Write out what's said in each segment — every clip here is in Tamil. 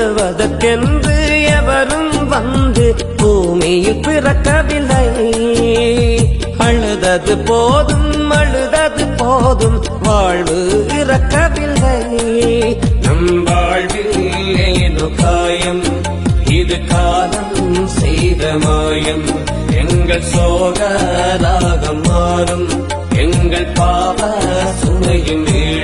அழுவதற்கென்று எவரும் வந்து பூமியில் பிறக்கவில்லை. அழுதது போதும் அழுதது போதும் வாழ்வு இறக்கவில்லை. நம் வாழ்வில் ஏனோ காயம் இது காலம் செய்த மாயம். எங்கள் சோக ராகம் மாறும் எங்கள் பாவ சுமையும் வீடும்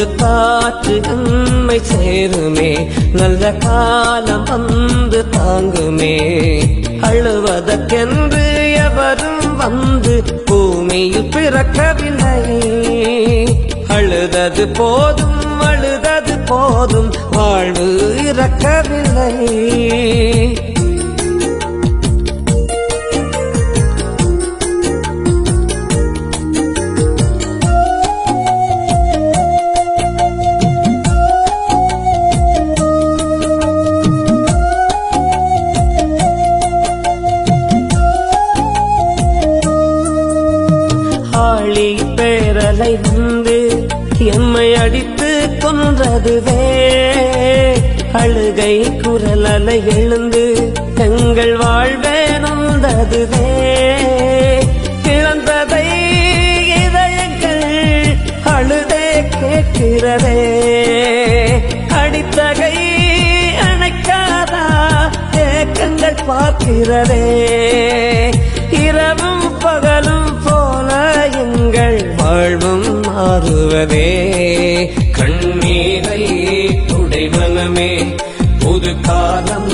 புது காற்று நம்மை சேருமே. நல்ல காலம் வந்து தாங்குமே. அழுவதற்கென்று எவரும் வந்து பூமியில் பிறக்கவில்லை. அழுதது போதும் அழுதது போதும் வாழ்வு இறக்கவில்லை. ஆழி பேரலை வந்து எம்மை அடித்து கொன்றதுவே. அழுகை குரல் அலை எழுந்து எங்கள் வாழ்வே நொந்ததுவே. இழந்ததை இதயங்கள் அழுதே கேட்கிறதே. அடித்தகை அணைக்காதா ஏக்கங்கள் பார்க்கிறதே. இரவும் பகலும் போல எங்கள் வாழ்வும் மாறுவதே. கண்ணீரை துடை மனமே புது காலம்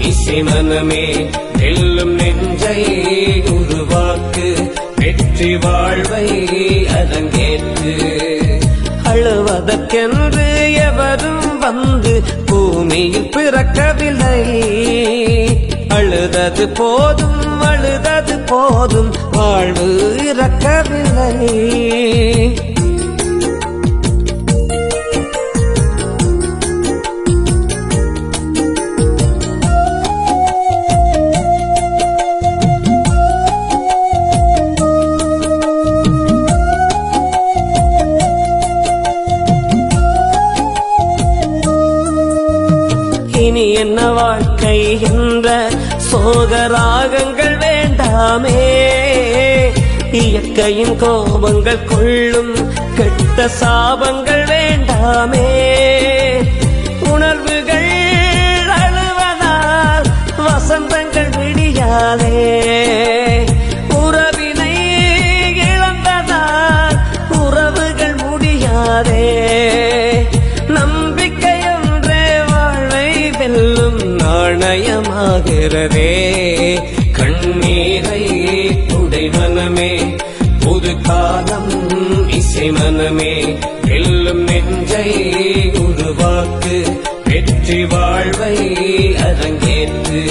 இசை மனமே. வெல்லும் நெஞ்சை உருவாக்கு வெற்றி வாழ்வை அரங்கேற்று. அழுவதற்கென்று எவரும் வந்து பூமியில் பிறக்கவில்லை. அழுதது போதும் அழுதது போதும் வாழ்வு இறக்கவில்லை. இனி என்ன வாழ்க்கை என்ற சோகராகங்கள் வேண்டாமே. இயற்கையின் கோபங்கள் கொள்ளும் கெட்ட சாபங்கள் வேண்டாமே. உணர்வுகள் அழுவதால் வசந்தங்கள் விடியாதே. உறவினை இழந்ததால் உறவுகள் முடியாதே. நம்பிக்கை வாழ்வை வெல்லும் நாணயமாகிறதே. கண்ணீரை இசை மனமே புது காலம் இசை மனமே வெல்லும் நெஞ்சை உருவாக்கு வெற்றி வாழ்வை அரங்கேற்று.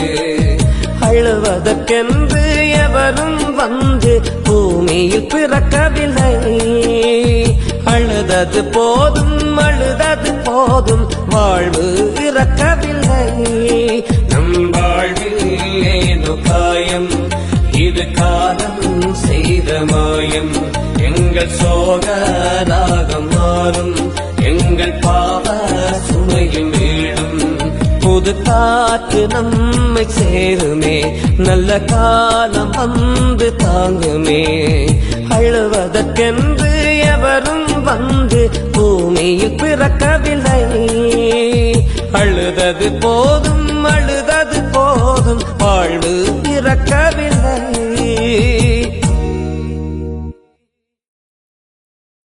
அழுவதற்கென்று எவரும் வந்து பூமியில் பிறக்கவில்லை. அழுதது போதும் அழுதது போதும் வாழ்வு இறக்கவில்லை. நம் வாழ்வில் ஏதோ காயம் இது காலம் செய்த மாயம். எங்கள் சோக சோகராகம் மாறும். எங்கள் பாவ சுமையும் வீடும் புது காற்று நம்மை சேருமே. நல்ல காலம் வந்து தாங்குமே. அழுவதற்கென்று எவரும் வந்து பூமியில் பிறக்கவில்லை. அழுதது போதும்